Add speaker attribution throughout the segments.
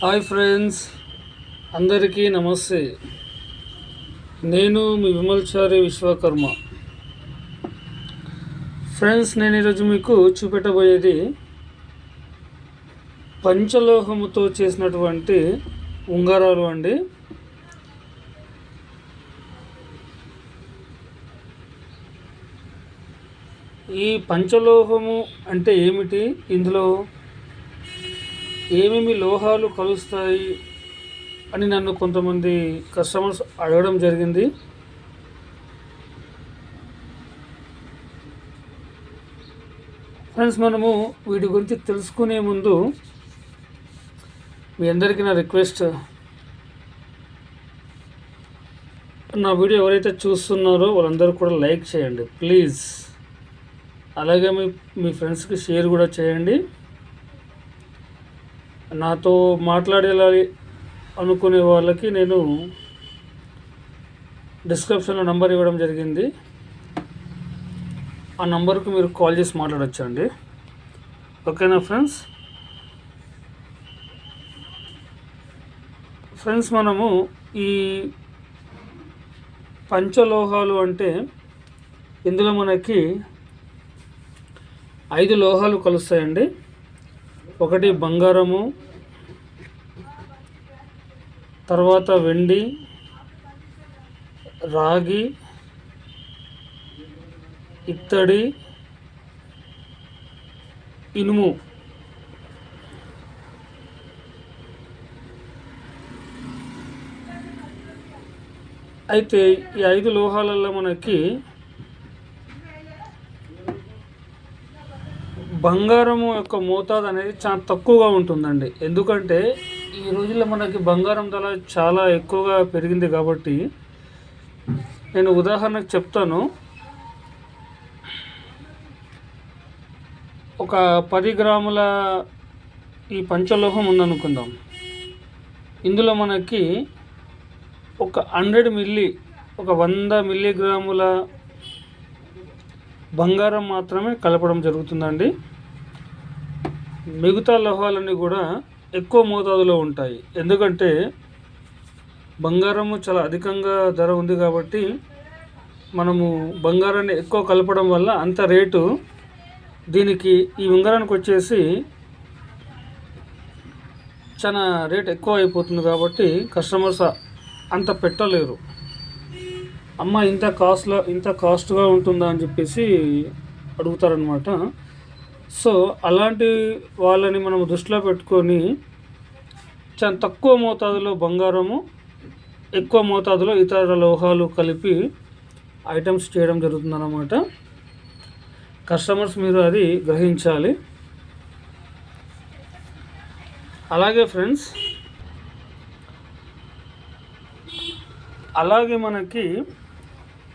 Speaker 1: Hi friends అందరికీ నమస్తే. నేను మీ విమల్చారి విశ్వకర్మ. ఫ్రెండ్స్ నేను ఈరోజు మీకు చూపెట్టబోయేది పంచలోహముతో చేసినటువంటి ఉంగరాలు అండి. ఈ పంచలోహము అంటే ఏమిటి? ఇందులో ఏమేమి లోహాలు కలుస్తాయి అని నన్ను కొంతమంది కస్టమర్స్ అడగడం జరిగింది. ఫ్రెండ్స్ మనము వీటి గురించి తెలుసుకునే ముందు మీ అందరికీ నా రిక్వెస్ట్ నా వీడియో ఎవరైతే చూస్తున్నారో వాళ్ళందరూ కూడా లైక్ చేయండి ప్లీజ్ అలాగే మీ మీ ఫ్రెండ్స్కి షేర్ కూడా చేయండి. నాతో మాట్లాడాలి అనుకునే వాళ్ళకి నేను డిస్క్రిప్షన్లో నంబర్ ఇవ్వడం జరిగింది. ఆ నంబర్కు మీరు కాల్ చేసి మాట్లాడచ్చు అండి ఓకేనా ఫ్రెండ్స్? ఫ్రెండ్స్ మనము ఈ పంచలోహాలు అంటే ఇందులో మనకి ఐదు లోహాలు కలుస్తాయండి. ఒకటి బంగారము తర్వాత వెండి రాగి ఇత్తడి ఇనుము. అయితే ఈ ఐదు లోహాలలో మనకి బంగారం యొక్క మోతాదు అనేది చాలా తక్కువగా ఉంటుందండి. ఎందుకంటే ఈ రోజుల్లో మనకి బంగారం ధర చాలా ఎక్కువగా పెరిగింది కాబట్టి నేను ఉదాహరణకు చెప్తాను. ఒక పది గ్రాముల ఈ పంచలోహం ఉందనుకుందాం. ఇందులో మనకి ఒక హండ్రెడ్ మిల్లీ ఒక వంద మిల్లీగ్రాముల బంగారం మాత్రమే కలపడం జరుగుతుందండి. మిగతా లోహాలన్నీ కూడా ఎక్కువ మోతాదులో ఉంటాయి. ఎందుకంటే బంగారము చాలా అధికంగా ధర ఉంది కాబట్టి మనము బంగారాన్ని ఎక్కువ కలపడం వల్ల అంత రేటు దీనికి ఈ ఉంగరానికి వచ్చేసి చాలా రేట్ ఎక్కువ అయిపోతుంది కాబట్టి కస్టమర్స్ అంత పెట్టలేరు. అమ్మ ఇంత కాస్ట్లో ఇంత కాస్ట్గా ఉంటుందా అని చెప్పేసి అడుగుతారనమాట సో అలాంటి వాళ్ళని మనం దృష్టిలో పెట్టుకొని చాలా తక్కువ మోతాదులో బంగారము ఎక్కువ మోతాదులో ఇతర లోహాలు కలిపి ఐటమ్స్ చేయడం జరుగుతుందన్నమాట. కస్టమర్స్ మీరు అది గ్రహించాలి. అలాగే ఫ్రెండ్స్ అలాగే మనకి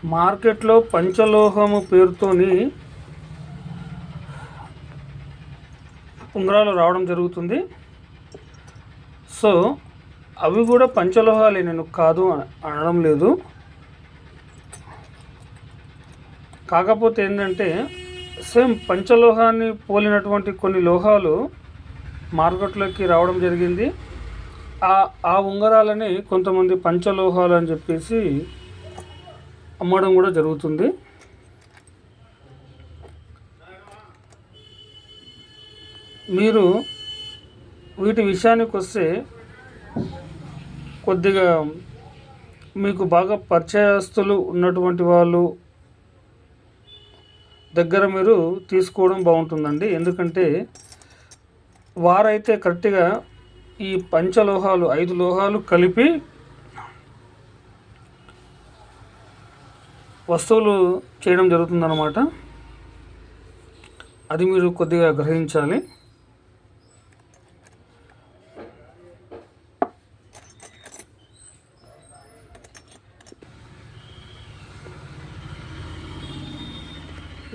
Speaker 1: మార్కెట్లో పంచలోహము పేరుతోని ఉంగరాలు రావడం జరుగుతుంది. సో అవి కూడా పంచలోహాలే నేను కాదు అనడం లేదు. కాకపోతే ఏంటంటే సేమ్ పంచలోహాన్ని పోలినటువంటి కొన్ని లోహాలు మార్కెట్లోకి రావడం జరిగింది. ఆ ఆ ఉంగరాలని కొంతమంది పంచలోహాలు అని చెప్పేసి అమ్మడం కూడా జరుగుతుంది. మీరు వీటి విషయానికి వస్తే కొద్దిగా మీకు బాగా పరిచయస్తులు ఉన్నటువంటి వాళ్ళు దగ్గర మీరు తీసుకోవడం బాగుంటుందండి. ఎందుకంటే వారైతే కరెక్ట్గా ఈ పంచలోహాలు ఐదు లోహాలు కలిపి వస్తువులు చేయడం జరుగుతుందన్నమాట. అది మీరు కొద్దిగా గ్రహించాలి.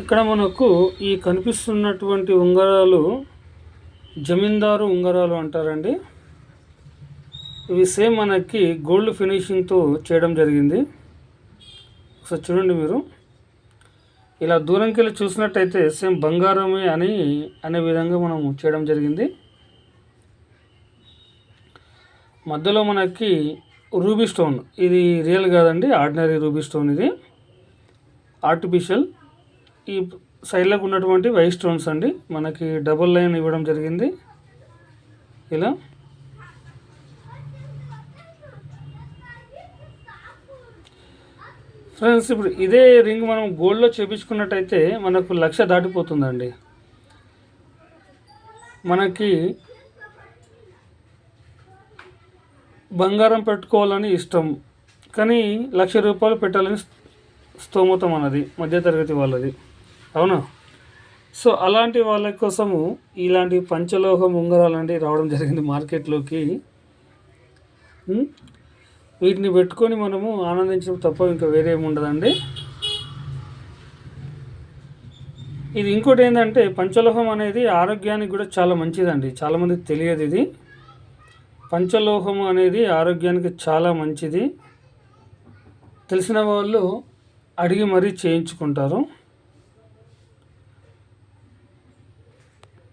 Speaker 1: ఇక్కడ మనకు ఈ కనిపిస్తున్నటువంటి ఉంగరాలు జమీందారు ఉంగరాలు అంటారండి. ఇవి సేమ్ మనకి గోల్డ్ ఫినిషింగ్తో చేయడం జరిగింది. ఒకసారి చూడండి మీరు. ఇలా దూరంకి వెళ్ళి చూసినట్టయితే సేమ్ బంగారమే అని అనే విధంగా మనం చేయడం జరిగింది. మధ్యలో మనకి రూబీ స్టోన్. ఇది రియల్ కాదండి ఆర్డినరీ రూబీ స్టోన్ ఇది. ఆర్టిఫిషియల్ ఈ సైడ్లకు ఉన్నటువంటి వై స్టోన్స్ అండి. మనకి డబుల్ లైన్ ఇవ్వడం జరిగింది. ఇలా. ఫ్రెండ్స్ ఇప్పుడు ఇదే రింగ్ మనం గోల్డ్లో చేపించుకున్నట్టయితే మనకు లక్ష దాటిపోతుందండి. మనకి బంగారం పెట్టుకోవాలని ఇష్టం. కానీ లక్ష రూపాయలు పెట్టాలని స్తోమతం మనది మధ్యతరగతి వాళ్ళది. అవునా. సో అలాంటి వాళ్ళ కోసము ఇలాంటి పంచలోహం ఉంగరాలు లాంటివి రావడం జరిగింది మార్కెట్లోకి. వీటిని పెట్టుకొని మనము ఆనందించడం తప్ప ఇంకా వేరే ఏమి ఉండదండి. ఇది ఇంకోటి ఏంటంటే పంచలోహం అనేది ఆరోగ్యానికి కూడా చాలా మంచిదండి. చాలామందికి తెలియదు ఇది. పంచలోహం అనేది ఆరోగ్యానికి చాలా మంచిది. తెలిసిన వాళ్ళు అడిగి మరీ చేయించుకుంటారు.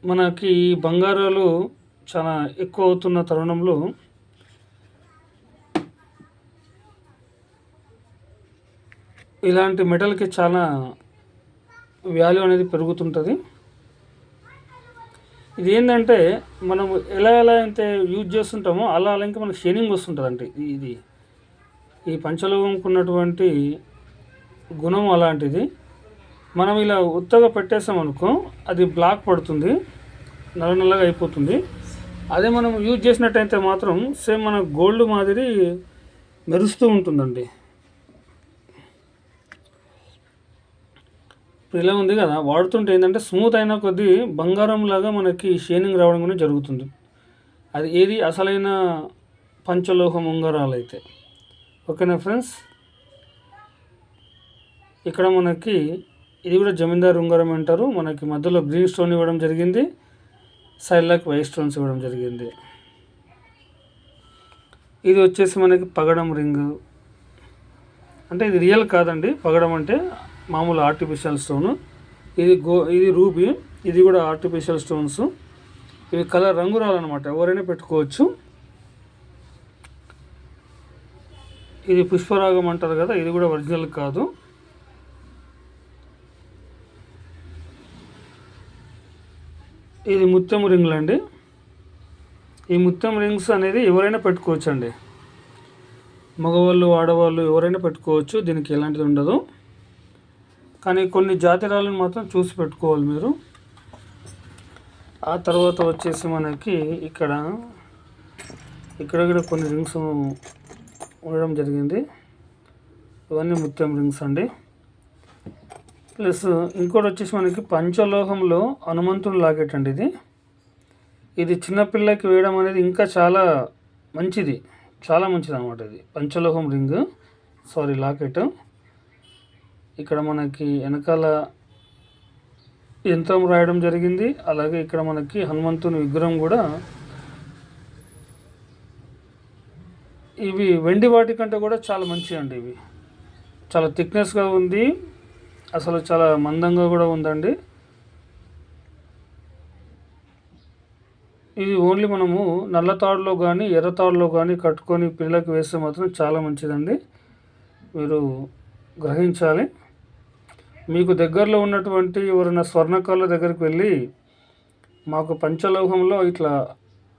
Speaker 1: మనకి బంగారాలు చాలా ఎక్కువ అవుతున్న తరుణంలో ఇలాంటి మెటల్కి చాలా వాల్యూ అనేది పెరుగుతుంటుంది. ఇది ఏంటంటే మనం ఎలా ఎలా అయితే యూజ్ చేస్తుంటామో అలా అలా ఇంకా మనకి షైనింగ్ వస్తుంటుంది అంటే ఇది. ఈ పంచలోహంకు ఉన్నటువంటి గుణం అలాంటిది. మనం ఇలా ఉత్తగా పెట్టేసాం అనుకో అది బ్లాక్ పడుతుంది. నల్ల నల్లగా అయిపోతుంది. అదే మనం యూజ్ చేసినట్టయితే మాత్రం సేమ్ మన గోల్డ్ మాదిరి మెరుస్తూ ఉంటుందండి. ఇప్పుడు ఇలా ఉంది కదా వాడుతుంటే ఏంటంటే స్మూత్ అయిన కొద్దీ బంగారం లాగా మనకి షేనింగ్ రావడం కూడా జరుగుతుంది. అది ఏది అసలైన పంచలోహం ఉంగరాలు అయితే. ఓకేనా ఫ్రెండ్స్? ఇక్కడ మనకి ఇది కూడా జమీందార్ ఉంగరం అంటారు. మనకి మధ్యలో గ్రీన్ స్టోన్ ఇవ్వడం జరిగింది. సైడ్లకు వైట్ స్టోన్స్ ఇవ్వడం జరిగింది. ఇది వచ్చేసి మనకి పగడం రింగ్. అంటే ఇది రియల్ కాదండి. పగడం అంటే మామూలు ఆర్టిఫిషియల్ స్టోను. ఇది గో ఇది రూబీ. ఇది కూడా ఆర్టిఫిషియల్ స్టోన్స్. ఇవి కలర్ రంగు రాలన్నమాట ఎవరైనా పెట్టుకోవచ్చు. ఇది పుష్పరాగం అంటారు కదా ఇది కూడా ఒరిజినల్ కాదు. ఇది ముత్యం రింగ్లు అండి. ఈ ముత్యం రింగ్స్ అనేది ఎవరైనా పెట్టుకోవచ్చు అండి మగవాళ్ళు ఆడవాళ్ళు ఎవరైనా పెట్టుకోవచ్చు దీనికి ఎలాంటిది ఉండదు. కానీ కొన్ని జాతిరాలను మాత్రం చూసి పెట్టుకోవాలి మీరు. ఆ తర్వాత వచ్చేసి మనకి ఇక్కడ ఇక్కడ కూడా కొన్ని రింగ్స్ ఉండడం జరిగింది. ఇవన్నీ ముత్యం రింగ్స్ అండి. ప్లస్ ఇంకోటి వచ్చేసి మనకి పంచలోహంలో హనుమంతుడు లాకెట్ అండి ఇది ఇది చిన్నపిల్లకి వేయడం అనేది ఇంకా చాలా మంచిది. చాలా మంచిది అనమాట ఇది. పంచలోహం రింగ్. Sorry locket. ఇక్కడ మనకి వెనకాల యంత్రం రాయడం జరిగింది. అలాగే ఇక్కడ మనకి హనుమంతుని విగ్రహం కూడా. ఇవి వెండి వాటి కంటే కూడా చాలా మంచివి అండి ఇవి. చాలా థిక్నెస్గా ఉంది. అసలు చాలా మందంగా కూడా ఉందండి. ఇది ఓన్లీ మనము నల్ల తాడులో కానీ ఎర్ర తాడులో కానీ కట్టుకొని పిల్లలకి వేస్తే మాత్రం చాలా మంచిదండి. మీరు గ్రహించాలి. మీకు దగ్గరలో ఉన్నటువంటి ఎవరైనా స్వర్ణకాల దగ్గరికి వెళ్ళి మాకు పంచలోహంలో ఇట్లా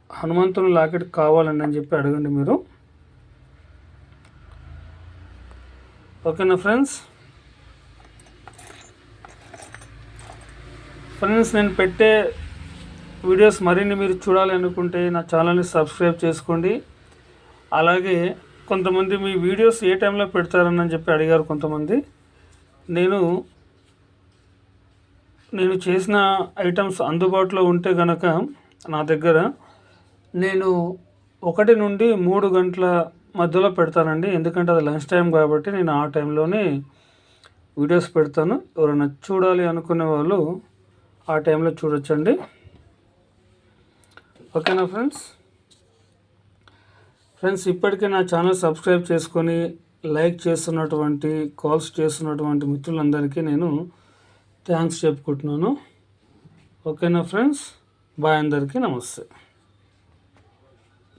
Speaker 1: హనుమంతుని లాకెట్ కావాలండి అని చెప్పి అడగండి మీరు. ఓకేనా ఫ్రెండ్స్? ఫ్రెండ్స్ నేను పెట్టే వీడియోస్ మరిన్ని మీరు చూడాలి అనుకుంటే నా ఛానల్ని సబ్స్క్రైబ్ చేసుకోండి. అలాగే కొంతమంది మీ వీడియోస్ ఏ టైంలో పెడతారని చెప్పి అడిగారు కొంతమంది. నేను నేను చేసిన ఐటమ్స్ అందుబాటులో ఉంటే కనుక నా దగ్గర నేను ఒకటి నుండి మూడు గంటల మధ్యలో పెడతానండి. ఎందుకంటే అది లంచ్ టైం కాబట్టి నేను ఆ టైంలోనే వీడియోస్ పెడతాను. ఎవరైనా చూడాలి అనుకునే వాళ్ళు ఆ టైంలో చూడొచ్చండి. ఓకేనా ఫ్రెండ్స్? ఫ్రెండ్స్ ఇప్పటికే నా ఛానల్ సబ్స్క్రైబ్ చేసుకొని లైక్ చేస్తున్నటువంటి కాల్స్ చేస్తున్నటువంటి మిత్రులందరికీ నేను థ్యాంక్స్ చెప్పుకుంటున్నాను. ఓకేనా ఫ్రెండ్స్? బాయ్ అందరికీ నమస్తే.